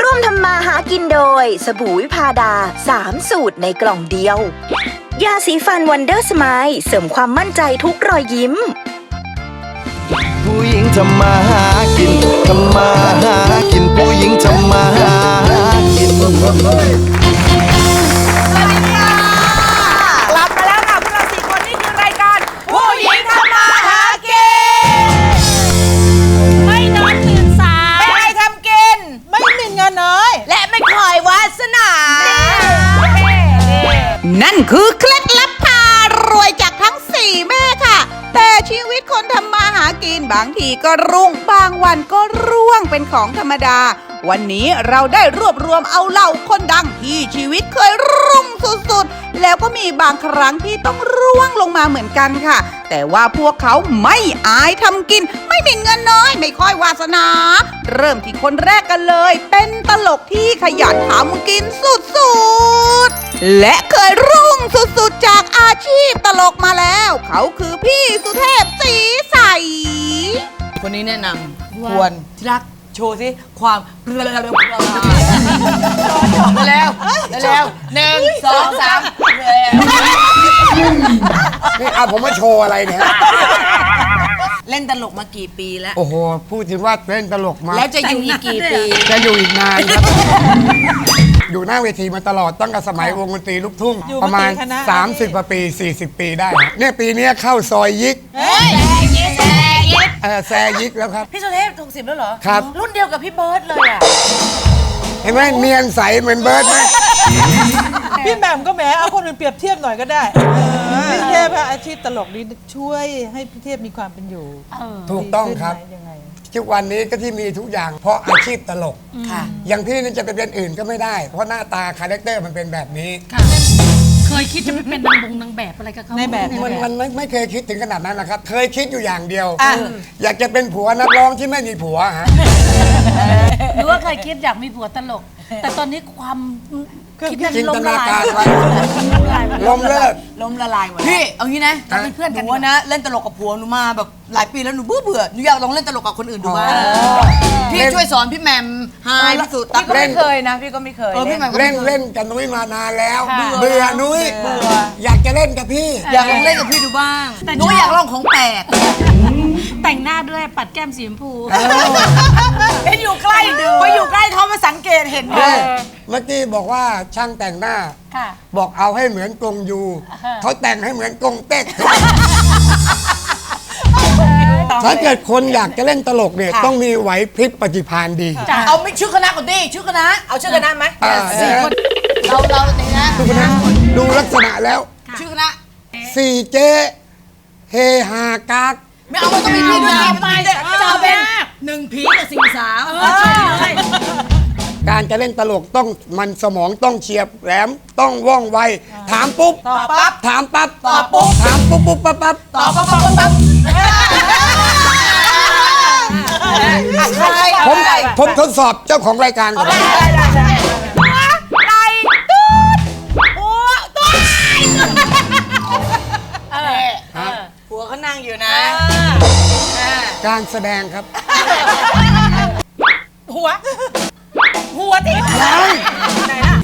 ร่วมทำมาหากินโดย สบู่วิพาดา 3 สูตรในกล่องเดียว ยาสีฟันวันเดอร์สไมล์เสริมความมั่นใจทุกรอยยิ้ม ผู้หญิงทำมาหากินทำมาหากินผู้หญิงทำมาหากิน คือเคล็ดลับพารวยจากทั้ง4แม่ค่ะ แต่ชีวิตคนทำมาหากินบางทีก็รุ่งบางวันก็ร่วงเป็นของธรรมดา วันนี้เราได้รวบรวมเอาเหล่าคนดังที่ชีวิตเคยรุ่งสุดๆ แล้วก็มีบางครั้งที่ต้องร่วงลงมาเหมือนกันค่ะ แต่ว่าพวกเขาไม่อายทำกิน ไม่มีเงินน้อย ไม่ค่อยวาสนา เริ่มที่คนแรกกันเลย เป็นตลกที่ขยันทำกินสุดๆ และเคยรุ่งสุดๆ จากอาชีพตลกมาแล้ว เขาคือพี่สุเทพสีใสคนนี้แนะนำควรที่รัก โชว์สิความเร็วๆแล้วแล้วหนึ่งสองสามนี่เอาผมมาโชว์อะไรเนี่ย เล่นตลกมากี่ปีแล้ว โอ้โห พูดถึงว่าเล่นตลกมาแล้วจะอยู่อีกกี่ปี จะอยู่อีกนานครับ อยู่หน้าเวทีมาตลอดตั้งแต่สมัยวงดนตรีลูกทุ่ง อยู่ประมาณมากี่คณะ 30กว่าปี 40 ปีได้ เนี่ยปีเนี้ยเข้าซอยยิก เออแซยิกแล้วครับ พี่สุเทพถูกสิบแล้วเหรอครับ รุ่นเดียวกับพี่เบิร์ดเลยอะ เห็นไหมเนียนใสเหมือนเบิร์ดไหมพี่แหม่มก็แหมเอาคนอื่นเปรียบเทียบหน่อยก็ได้พี่เทพอะอาชีพตลกนี้ช่วยให้พี่เทพมีความเป็นอยู่ถูกต้องครับ ดีขึ้นไหมยังไง ทุกวันนี้ก็ที่มีทุกอย่างเพราะอาชีพตลก ค่ะ อย่างพี่นี่จะไปเป็นอื่นก็ไม่ได้ เพราะหน้าตาคาแรคเตอร์มันเป็นแบบนี้ เคยคิดจะไปเป็นนางบงนางแบบอะไรกับเขาในแบบ มันมันไม่ไม่เคยคิดถึงขนาดนั้นนะครับ เคยคิดอยู่อย่างเดียวอยากจะเป็นผัวนักร้องที่ไม่มีผัวฮะ หรือว่าเคยคิดอยากมีผัวตลก แต่ตอนนี้ความคิดนั้นจินล้ตมนาละลายการไว้ล้มละลายหมดล้มเลิก ล้มละลายหมดพี่เอางี้นะฮะเป็นเพื่อนกันหนูว่านะเล่นตลกกับผัวหนูมาแบบหลายปีแล้วหนูเบื่อเบื่อหนูอยากลองเล่นตลกกับคนอื่นดูบ้างพี่ช่วยสอนพี่แหม่มไฮายพี่สุตั๊กเล่น เคยนะ พี่ก็ไม่เคยเออพี่แหม่มก็เล่นไม่เคยเล่นกับนุ้ยมานานแล้ว เบื่อนุ้ยอยากจะเล่นกับพี่ อยากลองเล่นกับพี่ดูบ้างหนูอยากลองของแปลกแต่งหน้าด้วยปัดแก้มสีชมพู เห็นอยู่ใกล้ดูพออยู่ใกล้เขามาสังเกตเห็นเลเอ้ยยเมื่อกี้บอกว่าช่างแต่งหน้า ค่ะ บอกเอาให้เหมือนกงยูเขาแต่งให้เหมือนกงเต็กถ้าเกิดคนอยากจะเล่นตลกเนี่ยต้องมีไหวพริบปฏิภาณดีเอาไม่ชื่อคณะก่อนดิชื่อคณะเอาชื่อคณะไหมอ่าสี่คนเราเราตีนะทุกคนนะดูลักษณะแล้วชื่อคณะสี่เจ๊เฮฮากากไม่เอามันต้องมีพี่ด้วยเอาไปจะเป็น หนึ่งผีกับสี่สาวการจะเล่นตลกต้องมันสมองต้องเฉียบแหลมต้องว่องไว ถามปุ๊บตอบปั๊บถามปั๊บตอบปุ๊บถามปุ๊บปุ๊บปั๊บปั๊บตอบปั๊บปั๊บปั๊บใครผมผมทดสอบเจ้าของรายการก่อนได้ได้ได้ไรตูดหัวตูดหัวเขานั่งอยู่นะ การแสดงครับ หัว หัวติด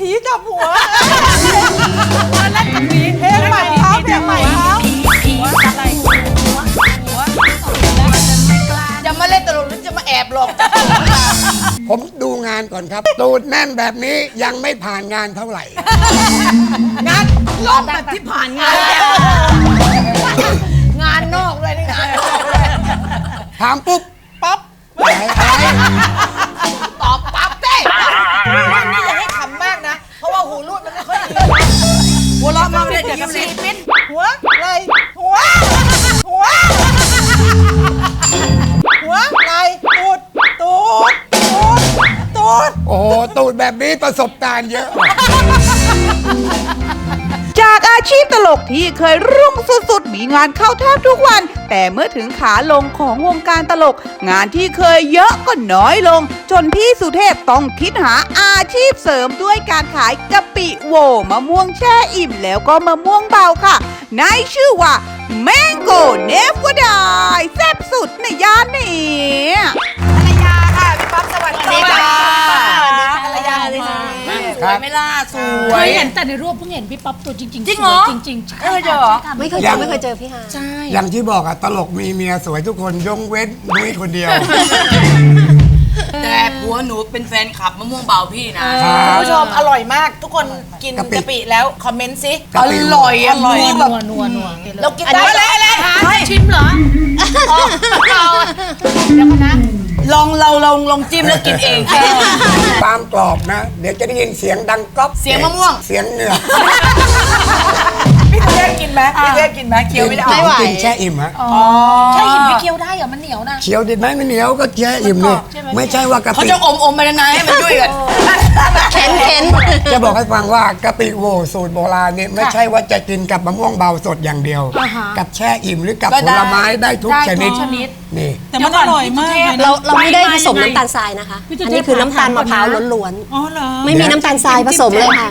ผีจับหัวเพลงใหม่เท้าเพลงใหม่เท้าผีอะไรหัวหัวจะมาเล่นตลกหรือจะมาแอบหลอกผมดูงานก่อนครับ ตูดแน่นแบบนี้ยังไม่ผ่านงานเท่าไหร่ งานรอบแบบที่ผ่านงาน งานนอกเลยนี่งานนอกเลยถามปุ๊บ ตอบปั๊บเต้นี่อย่าให้ขำมากนะ เพราะว่าหูรูดมันไม่ค่อยดีหัวเราะมาเลยเดี๋ยวสีปิ้นหัวไหลหัว หัว หัวไหลตูดตูดตูดตูดโอ้โหตูดแบบนี้ประสบการณ์เยอะจากอาชีพตลกที่เคยรุ่งสุดๆ มีงานเข้าแทบทุกวัน แต่เมื่อถึงขาลงของวงการตลก งานที่เคยเยอะก็น้อยลง จนพี่สุเทพต้องคิดหาอาชีพเสริมด้วยการขายกะปิโหวมะม่วงแช่อิ่มแล้วก็มะม่วงเบาค่ะ ในชื่อว่า Mango Never Die แซ่บสุดในย่านนี้ภรรยาค่ะพี่ป๊อปสวัสดีค่ะวย ไหมล่ะสวเคย ยเห็นแต่ในรูปเพิ่งเห็นพี่ป๊อปตัวจริงๆจริงเหรอสวยจริงๆใช่เออเจอเหรอ ค่ะไม่เคยเจยัองไม่เคยเจอพี่ฮาใช่อย่างที่บอกอะตลกมีเมียสวยทุกคนยกเว้นนุ้ยคนเดียว แต่ผัวหนูเป็นแฟนคลับมะม่วงเบาพี่นะครับคุณผู้ชมอร่อยมาก ทุกคนกินกะปิ กะปิแล้ว คอมเมนต์สิกะอปิร่อยอร่อยนัแบบวนัวนัวเรากินได้เลยเลยชิมเหรอ ลองเราลองลองจิ้มแล้วกินเองความกรอบนะ เดี๋ยวจะได้ยินเสียงดังก๊อบเสียงมะม่วง เสียงเหนือกพี่เทพกินไหมพี่เทพกินไหมเคี้ยวไม่ได้ไม่ไหวกินแช่อิ่มฮะใช่หินไม่เคี้ยวได้เหรอมันเหนียวนะเคี้ยวดิไหมไม่เหนียวก็แช่อิ่มเลยไม่ใช่ว่ากะเขาปิจะอมอมๆไปนานๆให้มันยุ่ยกันเข็นเข็นจะบอกให้ฟังว่ากะปิโวสูตรโบราณเนี่ยไม่ใช่ว่าจะกินกับมะม่วงเบาสดอย่างเดียว กับแช่อิ่มหรือกับก็ผได้ลไม้ได้ทุกได้ชนิดทุกชนิดนี่ แต่มันอร่อยมากเลยเรานะเราไม่ได้ผสมไปมายังไงน้ำตาลทรายนะคะพี่จะอันนี้คือน้ำตาลมะพร้าวล้วนอ๋อเหรอๆ ไม่มีน้ำตาลทรายผสมเลยค่ะ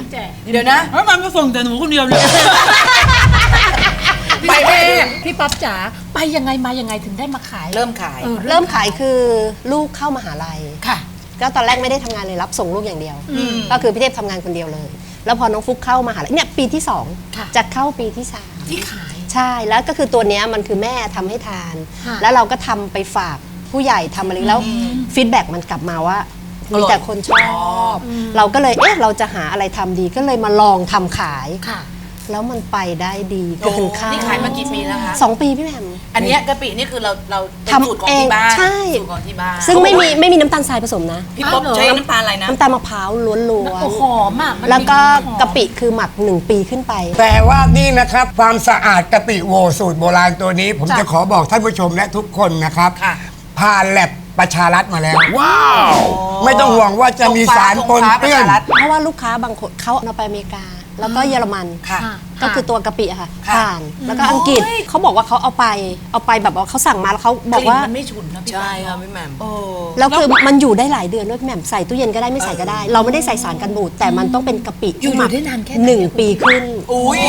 เดี๋ยวนะ แล้วมันมาส่งแต่หนูคนเดียวเลยไปแม่พี่ป๊อปจ๋าไปยังไงมายังไงถึงได้มาขายเริ่มขาย ออเริ่มขายคือลูกเข้ามหาลัย ค่ะ ก็ตอนแรกไม่ได้ทำงานเลยรับส่งลูกอย่างเดียว ก็คือพี่เทพทำงานคนเดียวเลย แล้วพอน้องฟุกเข้ามหาลัยเนี่ยปีที่สองค่ะ จะเข้าปีที่สามที่ขาย ใช่แล้วก็คือตัวเนี้ยมันคือแม่ทำให้ทาน ค่ะ แล้วเราก็ทำไปฝากผู้ใหญ่ทำอะไรแล้วฟีดแบ็กมันกลับมาว่ามีแต่คนชอบ เราก็เลยเอ๊ะเราจะหาอะไรทำดีก็เลยมาลองทำขาย ค่ะ แล้วมันไปได้ดีก็ถึงข้าวนี่ขายมากี่ปีแล้วคะสองปีพี่แหม่ม อันเนี้ยกะปินี่คือเราเราเป็นทำสูตรของที่บ้านเองใช่ สูตรของที่บ้านซึ่งไม่มีไม่มีน้ำตาลทรายผสมนะ พี่ป๊อปอ้าวเหรอใช้น้ำตาลอะไรนะ น้ำตาลมะพร้าวล้วนโอ้หอมอะมันๆ แล้วก็มีหอมกะปิคือหมักหนึ่งปีขึ้นไป แต่ว่านี่นะครับ ความสะอาดกะปิโวสูตรโบราณตัวนี้ ผมจะขอบอกท่านผู้ชมและทุกคนนะครับ ค่ะ ผ่านแลบประชารัฐมาแล้ว ว้าว ไม่ต้องห่วงว่าจะมีสารปนเปื้อนธงฟ้าประชารัฐเพราะว่าลูกค้าบางคนเขาเอาไปอเมริกา แล้วก็เยอรมัน ค่ะก็คือตัวกะปิอะค่ะค่ะผ่านแล้วก็อังกฤษเขาบอกว่าเขาเอาไปเอาไปแบบว่าเขาสั่งมาแล้วเขาบอกว่า มันไม่ฉุนนะพี่ใช่ค่ะพี่แหม่มแล้วคือมันอยู่ได้หลายเดือนด้วยพี่แหม่มใส่ตู้เย็นก็ได้ไม่ใส่ก็ได้ เราไม่ได้ใส่สารกันบูดแต่มันต้องเป็นกะปิอยู่ที่หมักได้นานแค่ไหน หนึ่งปีขึ้น อุ้ย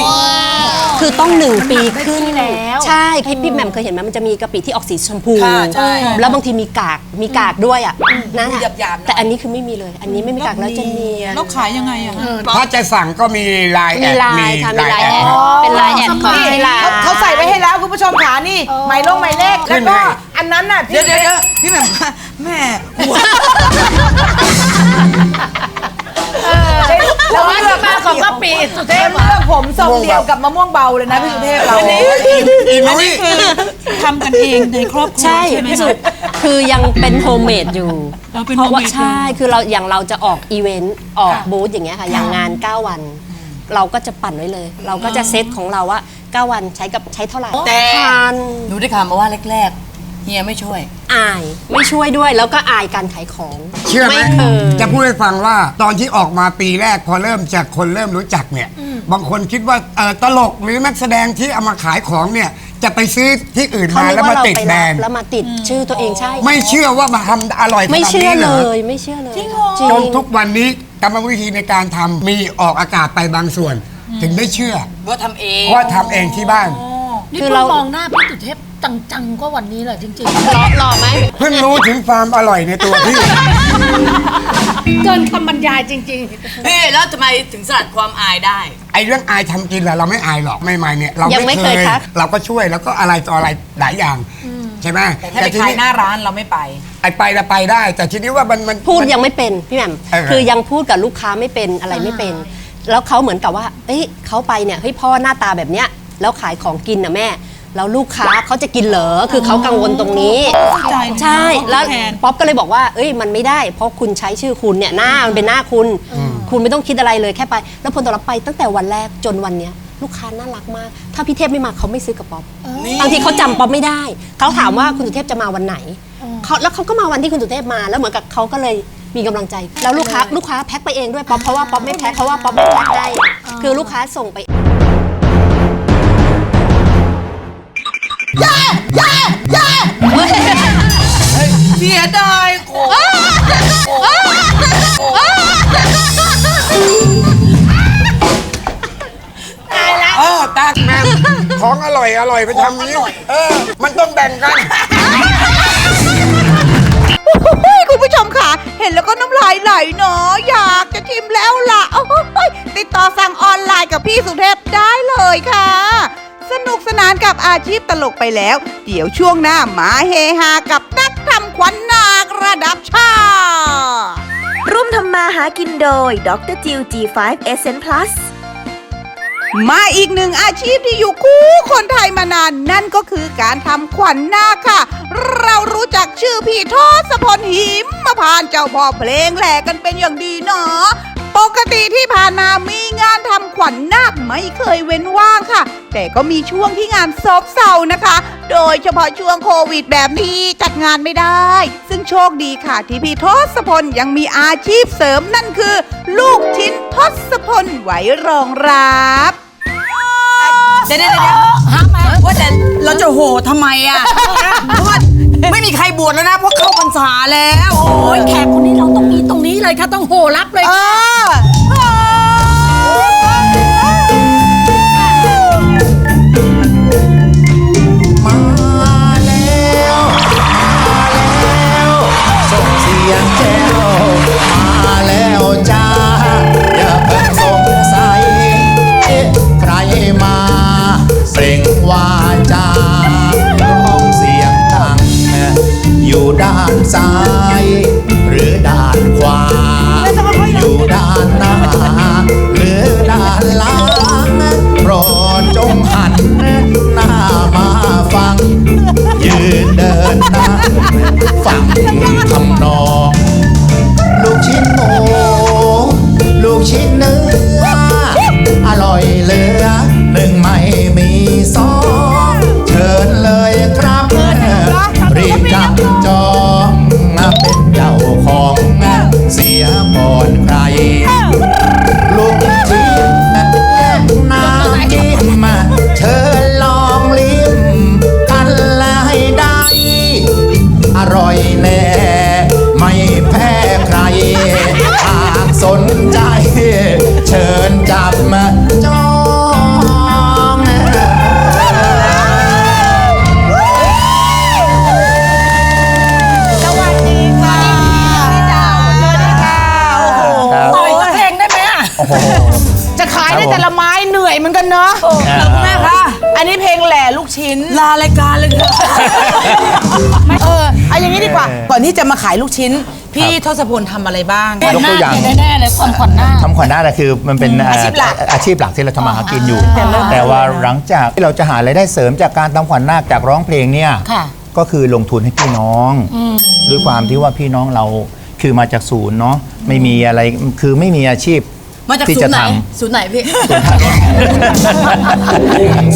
คือต้องหนึ่งปีขึ้นได้ที่แล้ว ใช่พี่พี่แหม่มเคยเห็นไหมมันจะมีกะปิที่ออกสีชมพู ค่ะใช่แล้วบางทีมีกากมีกากด้วยอะนั่นอะหยาบๆหน่อย แต่อันนี้คือไม่มีเลย อันนี้ไม่มีกากแล้วจะเนียน แล้วขายยังไงอะคะ ถ้าจะสั่งก็มีไลน์แอมีดไลน์ค่ะมีไลน์แอดดเป็นไลน์แอดของให้ไลน์เขาเขาใส่ไว้ให้แล้วคุณผู้ชมขานี่หมายลงหมายเลขขึ้แล้วนก็ให้อันนั้นน่ะเดี๋ยวเดี๋ยวเดี๋ยวพี่แหม่มว่าแม่หัวแล้วว่าที่มาของกะปิสุเทพเลือกผมทรงเดียวกับมะม่วงเบาเลยนะพี่สุเทพเราอีนุ้ยทำกันเองในครอบครัวใช่ใช่ไหมพี่คะสุคือยังเป็นโฮมเมดอยู่ เราเป็นเพราะว่า homemade ใช่ คือเราอย่างเราจะออกอีเวนต์ ออกบูธอย่างเงี้ยค่ะ อย่างงาน 9 วัน เราก็จะปั่นไว้เลย เราก็จะเซตของเราว่า 9 วันใช้กับใช้เท่าไหร่แต่ ทานหนูได้ข่าวมาว่าแรกๆเฮียไม่ช่วย อายไม่ช่วยด้วยแล้วก็อายการขายของเชื่อไหมไม่เคย จะพูดให้ฟังว่าตอนที่ออกมาปีแรกพอเริ่มจากคนเริ่มรู้จักเนี่ย บางคนคิดว่าเอ่อตลกหรือนักแสดงที่เอามาขายของเนี่ย จะไปซื้อที่อื่นเขามาเรียแล้วกว่ามาเราติดไปแบรรับนด์แล้วมาติดชื่อตัวเองใช่ไม่เชื่อว่ามาทำอร่อยขนาดไม่นี้เชื่อเหเลรอยไม่เชื่อเลยจริงจนทุกวันนี้กรรมวิธีในการทำมีออกอากาศไปบางส่วน ถึงได้เชื่อว่าทำเอง ว่าทำเองที่บ้าน นี่คือเพิ่เรางมองหน้าพี่สุเทพ จังๆ ก็วันนี้แหละจริงหล่อหล่อไหมเพิ่งรู้ถึงความอร่อยในตัวพี่ ๆ เกินคำบรรยายจริงพี่แล้วทำไมถึงสลัดความอายได้ ไอ้เรื่องอายทำกินแหละเราไม่อายหรอกไม่ไม่เนี่ยเรายังไม่เคยครับเราก็ช่วยแล้วก็อะไรต่ออะไรหลายอย่าง ใช่ไหมแต่ถ้าไปทีขายนี้หน้าร้านเราไม่ไป ไอ้ไปละไปได้ แต่ทีนี้ว่ามันมัน พูดมันยังไม่เป็นพี่แหม่มเออ คือยังพูดกับลูกค้าไม่เป็นอะไรไม่เป็น แล้วเขาเหมือนกับว่า เอ้ยเขาไปเนี่ยเฮ้ยพ่อหน้าตาแบบเนี้ยแล้วขายของกินนะแม่ แล้วลูกค้าเขาจะกินเหรอคือเขากังวลตรงนี้ เข้าใจใช่แล้วแทน ป๊อปก็เลยบอกว่า เอ้ยมันไม่ได้ เพราะคุณใช้ชื่อคุณเนี่ยหน้ามันเป็นหน้าคุณ คุณไม่ต้องคิดอะไรเลยแค่ไป แล้วผลตอบรับไปตั้งแต่วันแรกจนวันเนี้ยลูกค้าน่ารักมาก ถ้าพี่เทพไม่มาเขาไม่ซื้อกับป๊อปบางทีเขาจำป๊อปไม่ได้ เขาถามว่าคุณสุเทพจะมาวันไหนเขาแล้วเขาก็มาวันที่คุณสุเทพมาแล้วเหมือนกับเขาก็เลยมีกำลังใจ แล้วลูกค้าลูกค้าแพ็คไปเองด้วยป๊อปเพราะว่าป๊อปไม่แพ็คเพราะว่าป๊อปไม่แพ็คได้คือลูกค้าส่งไป เสียดายโขเออตากแมมของอร่อยอร่อยไปทำนี้เออ มันต้องแบ่งกันเฮ้ยคุณผู้ชมค่ะ เห็นแล้วก็น้ำลายไหลเนาะอยากจะชิมชิมแล้วล่ะโอ้โหยติดต่อสั่งออนไลน์กับพี่สุเทพได้เลยค่ะ สนุกสนานกับอาชีพตลกไปแล้ว เดี๋ยวช่วงหน้ามาเฮฮากับนักทำขวัญนาคระดับชาติร่วมทำมาหากินโดยดรจิว G5 Essence Plus มาอีกหนึ่งอาชีพที่อยู่คู่คนไทยมานาน นั่นก็คือการทำขวัญนาคค่ะ เรารู้จักชื่อพี่ทศพลหิมมาพานต์เจ้าพ่อเพลงแหลกกันเป็นอย่างดีเนาะ ปกติที่ผ่านมามีงานทำขวัญนาคไม่เคยเว้นว่างค่ะ แต่ก็มีช่วงที่งานซบเซานะคะ โดยเฉพาะช่วงโควิดแบบนี้จัดงานไม่ได้ ซึ่งโชคดีค่ะที่พี่ทศพลยังมีอาชีพเสริมนั่นคือ ลูกชิ้นทศพลไว้รองรับเดี๋ยวเดี๋ยวเดี๋ยวว่าแต่เราจะโหทำไมอะเพราะว่าไม่มีใครบวชแล้วนะเพราะเข้าพรรษาแล้ว โอ้ยแขกคนนี้เราต้องมีตรงนี้เลยค่ะต้องโหรับเลยค่ะ สายารายการเลยค่ะเออเอาอย่างนี้ดีกว่า ก่อนที่จะมาขายลูกชิ้น พี่ทศพลทำอะไรบ้างขวัญหน้าเนี่ยแน่ๆเลยความขวัญหน้า ทำขวัญหน้าน่ะคือมันเป็นอาชีพหลักเอ่ออาชีพหลักที่เราทำมาหากินอยู่ แต่ว่าหลังจากที่เราจะหารายได้เสริมจากการทำขวัญนาคจากร้องเพลงเนี่ยค่ะก็คือลงทุนให้พี่น้องด้วยความที่ว่าพี่น้องเราคือมาจากศูนย์เนาะไม่มีอะไรคือไม่มีอาชีพ มาจากที่ศูจะนย์ไหนทศูนย์ไหนพี่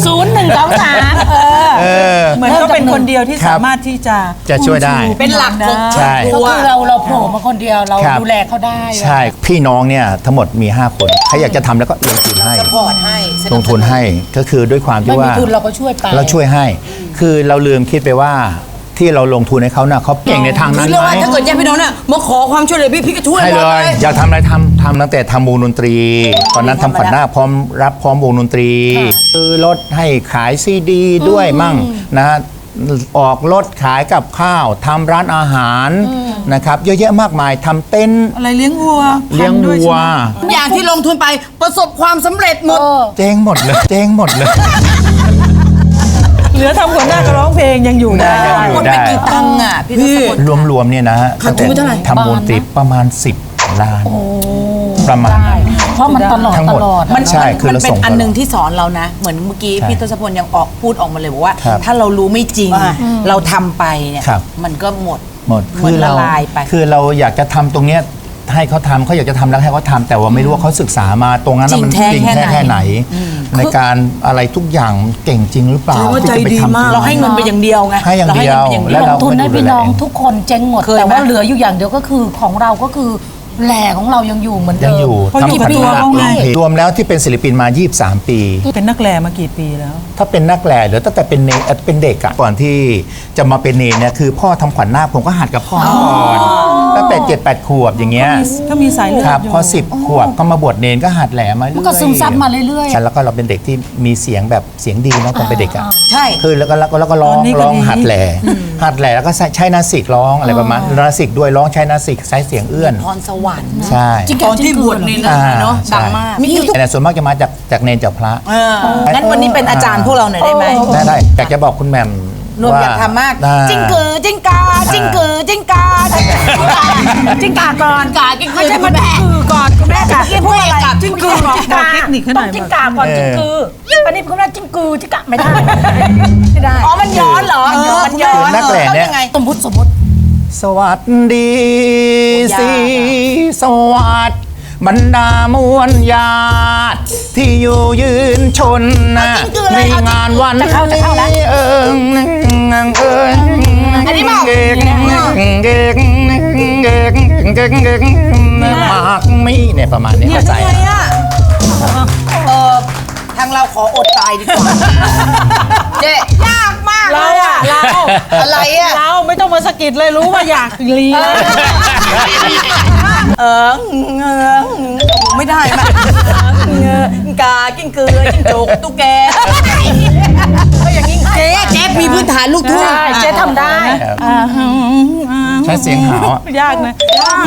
ศูนย์หนึ่งสองสามเออำเออ เหมือนก็เป็นคนเดียวที่ครับสามารถที่จะจะช่วยได้พูชูเป็นหลักของ ใช่ ก็คือเราเราโผล่มาคนเดียวเราครับ ดูแลเขาได้ใช่ พี่น้องเนี่ยทั้งหมดมี 5 คนใครอยากจะทำแล้วก็ลงทุนให้ สปอร์ตให้สบสลงทุนให้ก็คือด้วยความที่ไม่มีว่า ทุนเราก็ช่วยไป เราช่วยให้ คือเราลืมคิดไปว่า ที่เราลงทุนให้เขาน่ะเขาเก่งในทางคืนั้อนเรื่องไหมว่าถ้าเกิดญาติพี่น้องเนี่ยมาขอความช่วยเหลือพี่พี่ก็ช่วยให้หมเลดเลย ย อยากทำอะไรทำทำตั้งแต่ทำวงดนตรี ตอนนั้นทำขวัญหน้าคพร้อมรับพร้อมวงดนตรีซื้อรถให้ขายซีดีด้วยมั่งนะออกรถขายกับข้าวทำร้านอาหารนะครับ เยอะแยะมากมายทำเต็นท์อะไรเลี้ยงวัวเลี้ยงทำด้วัว ใช่ไหมอย่างที่ลงทุนไปประสบความสำเร็จหมด เจ๊งหมดเลย เจ๊งหมดเลย เหลือทำหัวหน้ากับร้องเพลงยังอยู่ได้ หมดไปกี่ตังค์อะพี่ทศพล รวมๆเนี่ยนะฮะขาดทุนไปเท่าไหร่ ทำวงดนตรีประมาณ 10 ล้าน ประมาณนั้น เพราะมันตลอดทั้งหตมดลอด มันใช่คือมันเราเป็ส่นงอันหนึ่งตลอดที่สอนเรานะ เหมือนเมื่อกี้ใช่พี่ทศพลยังออกพูดออกมาเลยบอกว่า ครับถ้าเรารู้ไม่จริงเราทำไปเนี่ยครับ มันก็หมดหมด เหมือนละลายไป คือเราอยากจะทำตรงเนี้ย ให้เขาทำเขาอยากจะทำแล้วให้เขาทำแต่ว่าไม่รู้ว่าเขาศึกษามาตรงนั้นน่ะมันจริงแท้จริงแค่แค่ไหน แค่ไหน ในการอะไรทุกอย่างเก่งจริงหรือเปล่าใช่ว่าที่จะไปใจดีทำมาก เราให้เงินไปอย่างเดียวไงให้อย่างเดียวรให้งินไปแล้อวเดีเราลงทุนให้พี่น้องก็ดูแลทุกคนเจ๊งหมด เคยไหม แต่ว่าเหลืออยู่อย่างเดียวก็คือของเราก็คือแหล่ของเรายังอยู่เหมือนเดิยังมอยู่เพราะอยู่ทำขวัญกับตัวนาคเขาไงร้องเพลงรวมแล้วที่เป็นศิลปินมา 23 ปี เป็นนักแลมากี่ปีแล้ว ถ้าเป็นนักแหล่หรือตั้งแต่เป็นเนเอ่อเป็นเด็กอะก่อนที่จะมาเป็นเนเนี่ยคือพ่อทำขวัญนาคผมก็หัดกับพ่อก่อนตั้งแต่แต่เจ็ดแปดขวบอย่างเงี้ยก็มีสายเลือดครับอยู่พอสิบขวบก็มาบวชเนนก็หัดแหลมาเรื่อยมันก็ซึมซับมาเรื่อยๆ ใช่แล้วก็เราเป็นเด็กที่มีเสียงแบบเสียงดีเนาะตอนเป็นเด็กอะใช่ คือแล้วก็แล้วก็แล้วก็ร้องตอนนี้ก็ร้องดี หัดแหล่หัดแหล่แล้วก็ใช้ใช้นาสิกร้องอะไรประมาณนาสิกด้วยร้องใช้นาสิกใช้เสียงเอื้อน พรสวรรค์ใช่ตอนที่บวชนี่นะอ่าเนาะใช่ดังมากแต่ส่วนมากจะมาจากจากเนนจากพระ เอองั้นวันนี้เป็นอาจารย์พวกเราหน่อยได้ไหมได้ได้อยากจะบอกคุณแหม่มนวมว่าอยากทำมากได้จิ้งกือจิ้งกา จิ้งกือจิ้งกาจิ้งกากาก่อนกาจิ้งกือไม่ใช่มันกือก่อนคุณแม่กาพูดอะไรกับจิ้งกือก่อนกเทคนิคให้น่อยจิ้งกาก่อนจิ้งกืออันนี้คุณว่าจิ้งกือจิ้งกะไม่ได้ไม่ได้อ๋อมันย้อนเหรอมันย้อนนักแหล่เนี่ยยังไงสมมติสมมติสวัสดีสีสวัสดบรรดามวลญาติที่อยู่ยืนชนนะในงานวันนี้เอิงเอิง อันนี้เปล่าเก่งเก่งเก่งเก่งเก่งมากมีเนี่ยประมาณนี้เข้าใจเออทางเราขออดตายดีกว่าเจ๊ยากมากเราอะเรา อะไรอะเราไม่ต้องมาสะกิดเลยรู้ว่าอยากเลียเออเงอไม่ได้ไหมเงอกากิ้งกือจิ้งจกตุ๊กแกก็อย่างนี้เจ๊เจ๊ มีพื้นฐานลูกทุ่งใช่เจ๊ทำได้ใช้เสียงหาวอะยากนะ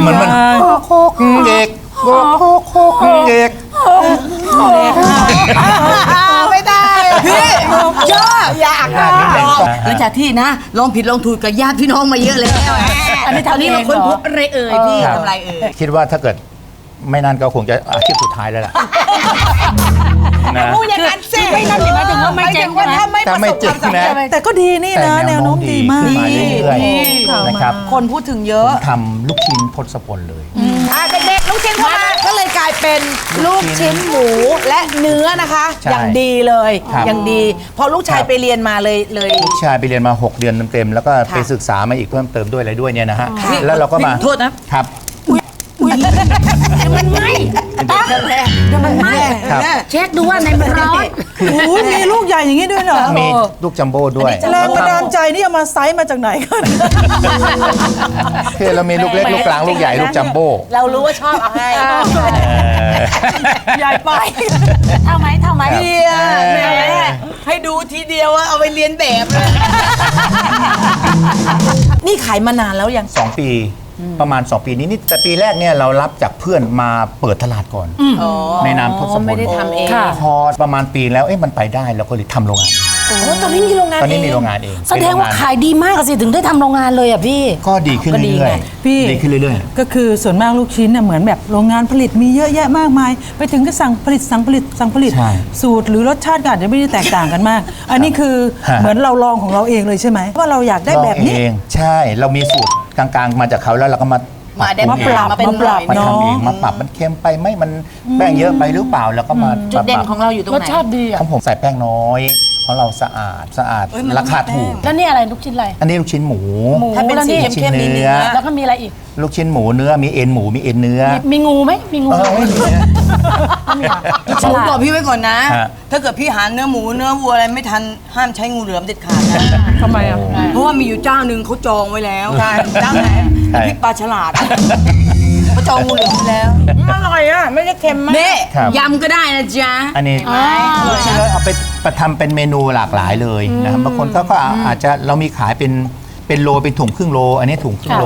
เหมือนมันเด็กเด็กไม่ได้พี่ยากอยากยากนิดหนึ่งหลังจากที่นะลองผิดลองถูกกับญาติพี่น้องมาเยอะแล้วอันนี้ทำนี้มาค้นพบอะไรเอ่ยพี่ครับทำอะไรเอ่ย คิดว่าถ้าเกิดไม่นานก็คงจะอาชีพสุดท้ายแล้วล่ะ นะ พูดอย่างนั้นสิไม่นั่นหมายถึงว่าไม่เจ๊งใช่ไหมถ้าไม่ประถ้าไม่สบเจ๋ควางมสำเร็จนะแต่ก็ดีนี่แต่นะ แนวโน้มดีมากขึ้นมาเรื่อยๆนะครับคนพูดถึงเยผอะมทำลูกชิ้นทศพลเลย อะเด็กๆลูกชิ้นเข้ามาก็เลยกลายเป็นลูกชิ้นหมูและเนื้อนะคะ ใช่อย่างดีเลยครับ อย่างดี พอลูกชายครับไปเรียนมาเลยเลย ลูกชายไปเรียนมา 6 เดือนเต็มๆแล้วก็ไปศึกษามาอีกเพิ่มเติมด้วยอะไรด้วยเนี่ยนะฮะ แล้วเราก็มาโทษนะครับ มันไม่มันไม่ครับ เช็คดูว่าในมันร้อนโอ้ยมีลูกใหญ่อย่างนี้ด้วยเหรอมีลูกจัมโบ้ด้วยแรงบันดาลใจนี่เอามาไซส์มาจากไหนกันคือเรามีลูกเล็กลูกกลางลูกใหญ่ลูกจัมโบ้เรารู้ว่าชอบเอาให้เออใหญ่ไปทำไหมทำไหมเดียแม่ให้ดูทีเดียวว่าเอาไปเรียนแบบเลยนี่ขายมานานแล้วยังสองปี ประมาณ 2 ปีนี้นี่แต่ปีแรกเนี่ยเรารับจากเพื่อนมาเปิดตลาดก่อนในนามทศพล ไม่ได้ทำเองพอประมาณปีแล้วเอ๊ะมันไปได้เราก็เลยทำโรงงานเอง โอ้ตอนนี้มีโรงงานตอนนี้เองมีโรงงานเองแสดงว่าขายดีมากอะสิถึงได้ทำโรงงานเลยอะพี่ ก็ดีขึ้นเรื่อยพี่ ๆดีขึ้นเรื่อย ก็คือส่วนมากลูกชิ้นน่ะเหมือนแบบโรงงานผลิตมีเยอะแยะมากมาย ไปถึงก็สั่งผลิตสั่งผลิตสั่งผลิต ใช่สูตรหรือรสชาติก็อาจจะไม่ได้แตกต่างกันมาก อันนี้คือฮะ เหมือนเราลองของเราเองเลยใช่ไหมว่าเราอยากได้ลองแบบนี้เองใช่เรามีสูตร กลางๆ มาจากเขาแล้วเราก็มามาปรับมาปรับปรุงเองมาเป็นมาปรับมาเนาะ ทำเองมาปรับมันเค็มไปไหมมันแป้งเยอะไปหรือเปล่าแล้วก็มาจุดเด่นมาปขรัอบงเราอยู่ตรงรไหสนชาติดีอะ ของผมใส่แป้งน้อย เพราะเราสะอาดสะอาดราคาถูกแล้วนี่อะไรลูกชิ้นอะไร อันนี้ลูกชิ้นหมูหมู ถ้าเป็นแล้วสีนี่เข้มๆมีเนื้อแล้วก็มีอะไรอีก ลูกชิ้นหมูเนื้อมีเอ็นหมูมีเอ็นเนื้อมีมีงูไหมมีงูเออไม่มีนะผมบอกพี่ไว้ก่อนนะ ฮะ ถ้าเกิดพี่หาเนื้อหมูเนื้อวัวอะไรไม่ทันห้ามใช้งูเหลือมเด็ดขาดนะ ทำไมอะ เพราะว่ามีอยู่เจ้าหนึ่งเขาจองไว้แล้วเจ้าไหนใช่พริกปลาฉลาด เขาจองงูเหลือมไว้แล้ว อร่อยอะ ไม่ได้เค็มมาก นี่ครับ ยำก็ได้นะจ๊ะ อันนี้ลูกชิ้นแล้วเอาไปประทำเป็นเมนูหลากหลายเลยนะครับบางคนก็ก็อาจจะเรามีขายเป็น เป็นโลเป็นถุงครึ่งโล อันนี้ถุงครึ่งโล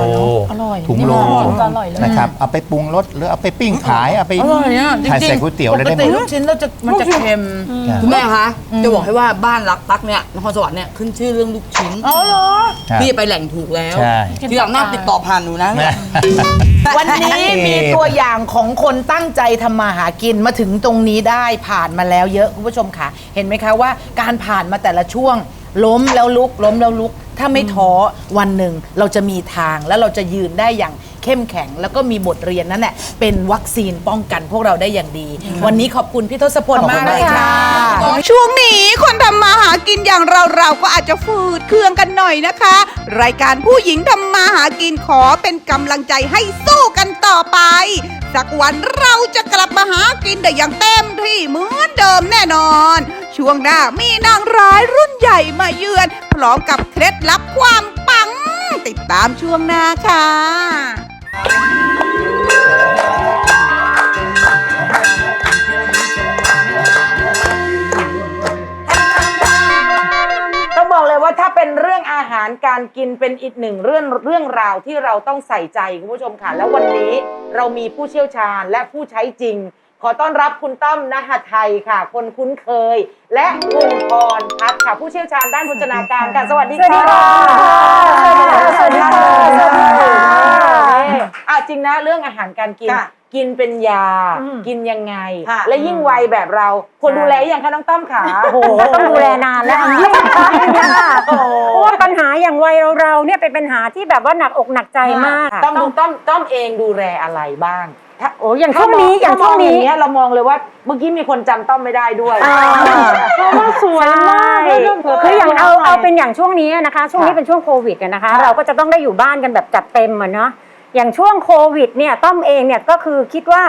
อร่อยถุงโลนี่มันอร่อยเลย นะครับเอาไปปรุงรสหรือเอาไปปิ้งขายเอาไปอร่อยอะจริงๆขายใส่ก๋วยเตี๋ยวอะไรได้หมปกติด ลูกชิ้นเราจะมันจะเค็มครับคุณแม่คะจะบอกให้ว่าบ้านรักตักเนี่ยนครสวรรค์เนี่ยขึ้นชื่อเรื่องลูกชิ้นอ๋อเหรอครับพี่ไปแหล่งถูกแล้วใช่ ที่หลังหน้าติดต่อผ่านหนูนะ วันนี้มีตัวอย่างของคนตั้งใจทำมาหากินมาถึงตรงนี้ได้ผ่านมาแล้วเยอะคุณผู้ชมค่ะ เห็นไหมคะว่าการผ่านมาแต่ละช่วง ล้มแล้วลุกล้มแล้วลุก ถ้าไม่ท้อวันหนึ่งเราจะมีทางแล้วเราจะยืนได้อย่าง เข้มแข็ง แล้วก็มีบทเรียนนั้นแหละเป็นวัคซีนป้องกันพวกเราได้อย่างดี วันนี้ขอบคุณพี่ทศพลมากเลยค่ะ ช่วงนี้คนทำมาหากินอย่างเราเราก็อาจจะฝืดเครื่องกันหน่อยนะคะ รายการผู้หญิงทำมาหากินขอเป็นกำลังใจให้สู้กันต่อไป สักวันเราจะกลับมาหากินได้อย่างเต็มที่เหมือนเดิมแน่นอน ช่วงหน้ามีนางร้ายรุ่นใหญ่มาเยือน พร้อมกับเคล็ดลับความปัง ติดตามช่วงหน้าค่ะ ต้องบอกเลยว่าถ้าเป็นเรื่องอาหารการกินเป็นอีกหนึ่งเรื่องเรื่องราวที่เราต้องใส่ใจคุณผู้ชมค่ะ แล้ววันนี้เรามีผู้เชี่ยวชาญและผู้ใช้จริง ขอต้อนรับคุณต้อมนหไทยค่ะ คนคุ้นเคย และคุณพรพัฒน์ค่ะ ผู้เชี่ยวชาญด้านโภชนาการค่ะสวัสดีค่ะสวัสดีค่ะสวัสดีค่ะอะจริงนะเรื่องอาหารการกินค่ะกินเป็นยา กินยังไงค่ะและยิ่งวัยแบบเราควรดูแลอย่างคะน้องต้อมขาโอ้โหต้องดูแลนานแล้วยิ่งค่ะเพราะว่าปัญหาอย่างวัยเราๆเนี่ยเป็นปัญหาที่แบบว่าหนักอกหนักใจมาก ต้อมดูต้อมต้อมเองดูแลอะไรบ้าง ถ้าโอ้อย่างช่วงนี้อย่างช่วงนี้ถ้มเนี้ยเรามองเลยว่าเมื่อกี้มีคนจำต้อมไม่ได้ด้วยเพราะว่าสวยมากคืออย่างเอาเอาเป็นอย่างช่วงนี้นะคะ ช่วงนี้เป็นช่วงโควิดอะนะคะเราก็จะต้องได้อยู่บ้านกันแบบจัดเต็มอะเนาะอย่างช่วงโควิดเนี่ยต้อมเองเนี่ยก็คือคิดว่า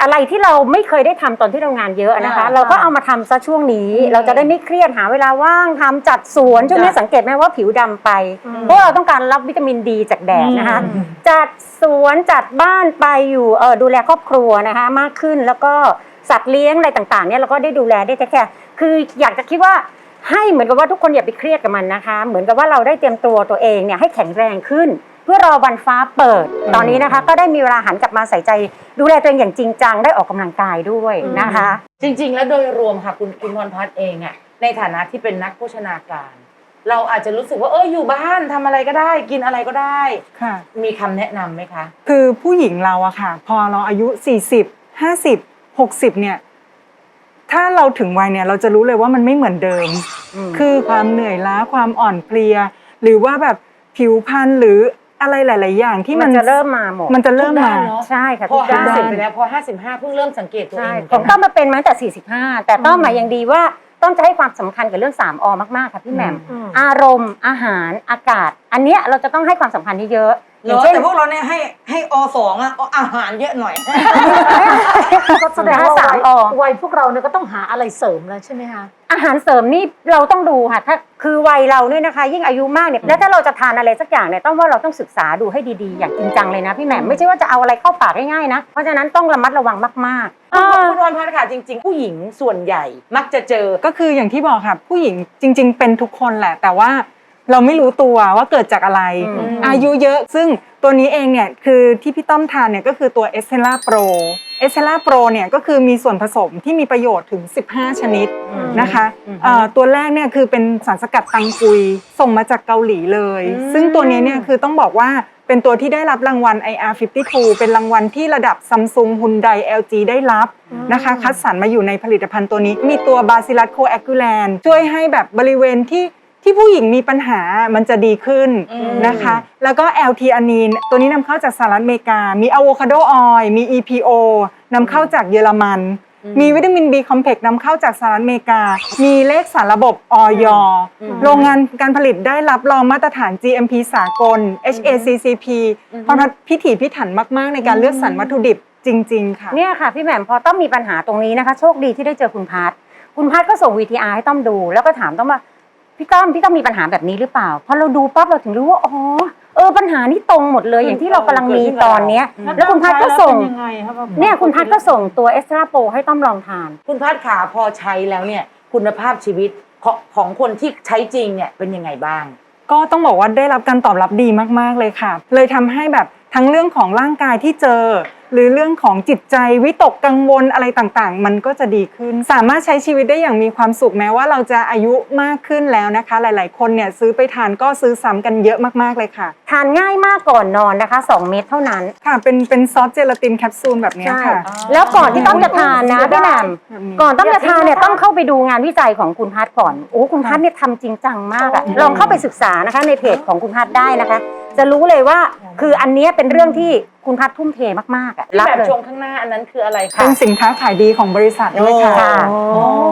อะไรที่เราไม่เคยได้ทำตอนที่เรางานเยอะนะคะเราก็เอามาทำซะช่วงนี้ เราจะได้ไม่เครียดหาเวลาว่างทำจัดสวนช่วงนี้สังเกตไหมว่าผิวดำไปเพราะเราต้องการรับวิตามินดีจากแดดนะคะจัดสวนจัดบ้านไปอยู่เออดูแลครอบครัวนะคะ มากขึ้นแล้วก็สัตว์เลี้ยงอะไรต่างๆเนี่ยเราก็ได้ดูแลได้แค่คืออยากจะคิดว่าให้เหมือนกับว่าทุกคนอย่าไปเครียดกับมันนะคะ เหมือนกับว่าเราได้เตรียมตัวตัวเองเนี่ยให้แข็งแรงขึ้น เพื่อรอวันฟ้าเปิด ตอนนี้นะคะ ก็ได้มีเวลาหันกลับมาใส่ใจ ดูแลตัวเองอย่างจริงจังได้ออกกำลังกายด้วยนะคะ จริง ๆ แล้วโดยรวมค่ะคุณคุณพรพัฒน์เองอะในฐานะที่เป็นนักโภชนาการ เราอาจจะรู้สึกว่าเอออยู่บ้านทำอะไรก็ได้ กินอะไรก็ได้ ค่ะ มีคำแนะนำไหมคะ คือผู้หญิงเราอะค่ะ พอเราอายุ 40 50 60 เนี่ย ถ้าเราถึงวัยเนี่ย เราจะรู้เลยว่ามันไม่เหมือนเดิม คือความเหนื่อยล้าความอ่อนเพลีย หรือว่าแบบผิวพรรณหรือ อะไรหลาย ๆ อย่างที่มัมันนจะเริ่มมาหมดมันจะเริ่มทุกด้มานเนอะใช่ค่ะพอทุกด้านห้าสิบไปแล้วพอห้าสิบห้าเพิ่งเริ่มสังเกตตัวเอใช่งของต้อมมาเป็นมาตั้งแต่ 45 แต่ต้อมมายังดีว่าต้อมจะให้ความสำคัญกับเรื่อง 3อมากๆค่ะพี่แหม่ม อารมณ์อาหารอากาศ อันเนี้ยเราจะต้องให้ความสำคัญเยอะๆ เหรอแต่พวกเราเนี่ยให้ให้อสองอะเอาอาหารเยอะหน่อย ก็แสดงว่าสามวัยอวัยพวกเราเนี่ยก็ต้องหาอะไรเสริมแล้วใช่ไหมคะอาหารเสริมนี่เราต้องดูค่ะถ้าคือวัยเราเนี่ยนะคะ ยิ่งอายุมากเนี่ยแล้วถ้าเราจะทานอะไรสักอย่างเนี่ยต้องว่าเราต้องศึกษาดูให้ดีๆ อย่างจริงจังเลยนะพี่แหม่มไม่ใช่ว่าจะเอาอะไรเข้าปากง่ายๆนะ เพราะฉะนั้นต้องระมัดระวังมากๆคุณคุณพรพัฒน์ค่ะจริง ๆ ผู้หญิงส่วนใหญ่มักจะเจอ ก็คืออย่างที่บอกค่ะผู้หญิงจริง ๆ เป็นทุกคนแหละ แต่ว่า เราไม่รู้ตัวว่าเกิดจากอะไรอืมอายุเยอะซึ่งตัวนี้เองเนี่ยคือที่พี่ต้อมทานเนี่ยก็คือตัวเอสเซล่าโปรเอสเซล่าโปรเนี่ยก็คือมีส่วนผสมที่มีประโยชน์ถึง 15 ชนิดนะคะเอ่อตัวแรกเนี่ยคือเป็นสารสกัดตังกุยส่งมาจากเกาหลีเลย ซึ่งตัวนี้เนี่ยคือต้องบอกว่าเป็นตัวที่ได้รับรางวัล IR52 เป็นรางวัลที่ระดับ Samsung Hyundai LG ได้รับนะคะ คัดสรรมาอยู่ในผลิตภัณฑ์ตัวนี้ มีตัวบาซิลัสโคแอคูแลนช่วยให้แบบบริเวณที่ ที่ผู้หญิงมีปัญหามันจะดีขึ้นนะคะ แล้วก็ LT อานีนตัวนี้นำเข้าจากสหรัฐอเมริกา มีอะโวคาโดออยล์มี EPO นำเข้าจากเยอรมัน มีวิตามิน B คอมเพล็กซ์นำเข้าจากสหรัฐอเมริกา มีเลขสารระบบออยโรงงานการผลิตได้รับรองมาตรฐาน GMP สากล HACCP เพราะฉะนั้นพิถีพิถันมากๆ ในการเลือกสรรวัตถุดิบจริง ๆ ค่ะ เนี่ยค่ะพี่แหม่มพอต้องมีปัญหาตรงนี้นะคะ โชคดีที่ได้เจอคุณพัทคุณพัทก็ส่ง VTR ให้ต้อมดู แล้วก็ถามต้อมว่า พี่ต้อมพี่ต้อมมีปัญหาแบบนี้หรือเปล่าพอเราดูปั๊บเราถึงรู้ว่าอ๋อเออปัญหานี้ตรงหมดเลยอย่างที่เรากำลังมีตอนเนี้ย แล้วคุณพัทก็ส่งเป็นยังไงครับเนี่ยคุณพัทก็ส่งตัวเอสตราโปให้ต้อมลองทาน คุณพัฒน์ขาพอใช้แล้วเนี่ย คุณภาพชีวิตของของคนที่ใช้จริงเนี่ยเป็นยังไงบ้าง ก็ต้องบอกว่าได้รับการตอบรับดีมากๆเลยค่ะ เลยทำให้แบบ ทั้งเรื่องของร่างกายที่เจอ หรือเรื่องของจิตใจวิตกกังวลอะไรต่างๆ มันก็จะดีขึ้น สามารถใช้ชีวิตได้อย่างมีความสุขแม้ว่าเราจะอายุมากขึ้นแล้วนะคะ หลายๆ คนเนี่ยซื้อไปทานก็ซื้อซ้ำกันเยอะมากๆเลยค่ะ ทานง่ายมากก่อนนอนนะคะ 2 เม็ดเท่านั้น ค่ะ เป็นเป็นซอสเจลาตินแคปซูลแบบเนี้ยใช่ค่ะ แล้วก่อนที่ต้องจะทานนะพี่แหม่มแบบนี้ก่อนต้องจะทานเนี่ยต้องเข้าไปดูงานวิจัยของคุณพัทก่อนโอ้คุณพัทเนี่ยทำจริงจังมากอะลองเข้าไปศึกษานะคะในเพจของคุณพัทได้นะคะ จะรู้เลยว่าคืออันเนี้ยเป็นเรื่องที่คุณพัททุ่มเทมากๆอะที่รับแบบเลยชงข้างหน้าอันนั้นคืออะไรคะ เป็นสินค้าขายดีของบริษัทด้วยค่ะค่ะ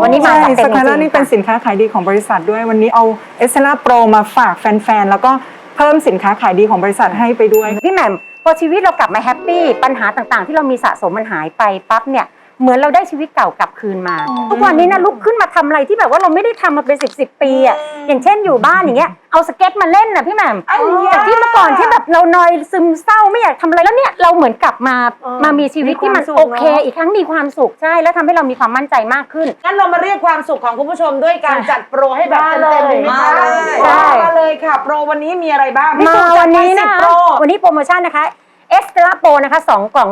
วันนี้มาใช่จัดเต็มสจการิล่างนี่เป็นๆค่ะสินค้าขายดีของบริษัทด้วย วันนี้เอาเอสเซล่าโปรมาฝากแฟนๆ แล้วก็เพิ่มสินค้าขายดีของบริษัทให้ไปด้วย พี่แหม่มพอชีวิตเรากลับมาแฮปปี้ปัญหาต่างๆ ที่เรามีสะสมมันหายไปปั๊บเนี่ย เหมือนเราได้ชีวิตเก่ากลับคืนมา ทุกวันนี้นะลุกขึ้นมาทำอะไรที่แบบว่าเราไม่ได้ทำมาเป็นสิบสิบปีอะอย่างเช่นอยู่บ้านอย่างเงี้ยเอาสเก็ตมาเล่นนะพี่แหม่มจากที่เมื่อก่อนที่แบบเรานอยซึมเศร้าไม่อยากทำอะไรแล้วเนี่ยเราเหมือนกลับมามามีชีวิตที่มันโอเคอีกครั้งมีความสุขใช่ แล้วทำให้เรามีความมั่นใจมากขึ้น งั้นเรามาเรียกความสุขของคุณผู้ชมด้วยการจัดโปรให้แบบเต็มๆเลยไหมคะมาเลยมาเลยค่ะ โปรวันนี้มีอะไรบ้างพี่มาตุ๊กจัวัดนไปนี้สินะบคะโปร วันนี้โปรโมชั่นนะคะ เอสตราโปนะคะ2กล่อง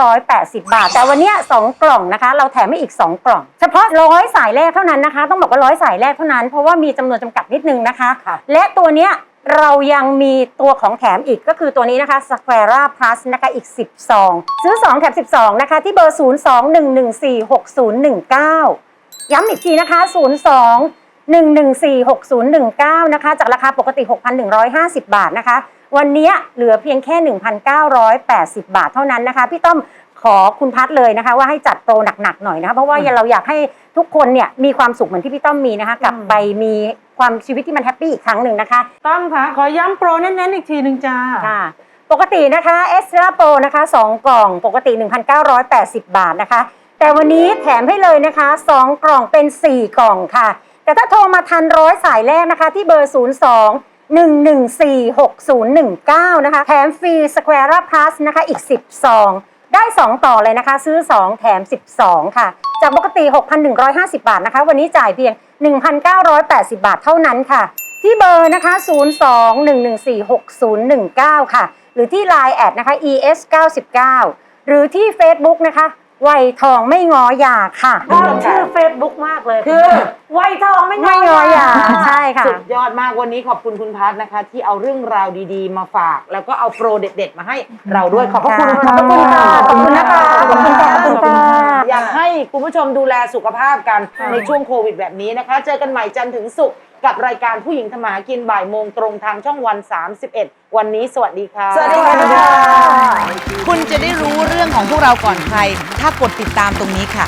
1,980 บาท แต่วันเนี้ย2กล่องนะคะ เราแถมให้อีก 2 กล่อง เฉพาะร้อยสายแรกเท่านั้นนะคะ ต้องบอกว่าร้อยสายแรกเท่านั้น เพราะว่ามีจำนวนจำกัดนิดนึงนะคะและตัวเนี้ยเรายังมีตัวของแถมอีกก็คือตัวนี้นะคะ Squara Plus นะคะอีก 10 ซอง ซื้อ 2 แถม 12 นะคะ ที่เบอร์ 02-114-6019 ย้ำอีกทีนะคะ 02 1146019 นะคะ จากราคาปกติ 6,150 บาทนะคะ วันนี้เหลือเพียงแค่ 1,980 บาทเท่านั้นนะคะ พี่ต้อมขอคุณพัดเลยนะคะ ว่าให้จัดโปรหนักๆหน่อยนะคะเพราะว่าเราอยากให้ทุกคนเนี่ยมีความสุขเหมือนที่พี่ต้อมมีนะคะกลับไปมีความชีวิตที่มันแฮปปี้อีกครั้งหนึ่งนะคะ ต้อมคะขอย้ำโปรแน่นๆอีกทีหนึ่งจ้า ค่ะ ปกตินะคะเอสตราโปรนะคะ2กล่องปกติ 1,980 บาทนะคะ แต่วันนี้แถมให้เลยนะคะ 2 กล่องเป็น 4 กล่องค่ะ แต่ถ้าโทรมาทันร้อยสายแรกนะคะที่เบอร์ 02 1146019 นะคะ แถมฟรี Square Plus นะคะ อีก 10 ซอง ได้ 2 ต่อเลยนะคะ ซื้อ 2 แถม 12 ค่ะ จากปกติ 6,150 บาทนะคะ วันนี้จ่ายเพียง 1,980 บาทเท่านั้นค่ะ ที่เบอร์นะคะ 02-114-6019 ค่ะ หรือที่ Line แอดนะคะ es 99 หรือที่ Facebook นะคะ วัยทองไม่งอยาค่ะ ชอบชื่อ Facebook มากเลยคือ ไวทองไม่ไม่งอยาใช่ค่ะ สุดยอดมากวันนี้ขอบคุณคุณพัฒนะคะ ที่เอาเรื่องราวดีๆ มาฝาก แล้วก็เอาโปรเด็ด ๆ มาให้เราด้วยขอบพระคุณขอบคุณค่ะขอบคุณนะคะขอบคุณค่ะขอบคุณค่ะอยากให้คุณผู้ชมดูแลสุขภาพกันในช่วงโควิดแบบนี้นะคะ เจอกันใหม่จันทร์ถึงศุกร์กับรายการผู้หญิงทำมาหากินบ่ายโมงตรงทางช่องวัน 31 วันนี้สวัสดีค่ะ สวัสดีค่ะ คุณจะได้รู้เรื่องของพวกเราก่อนใคร ถ้ากดติดตามตรงนี้ค่ะ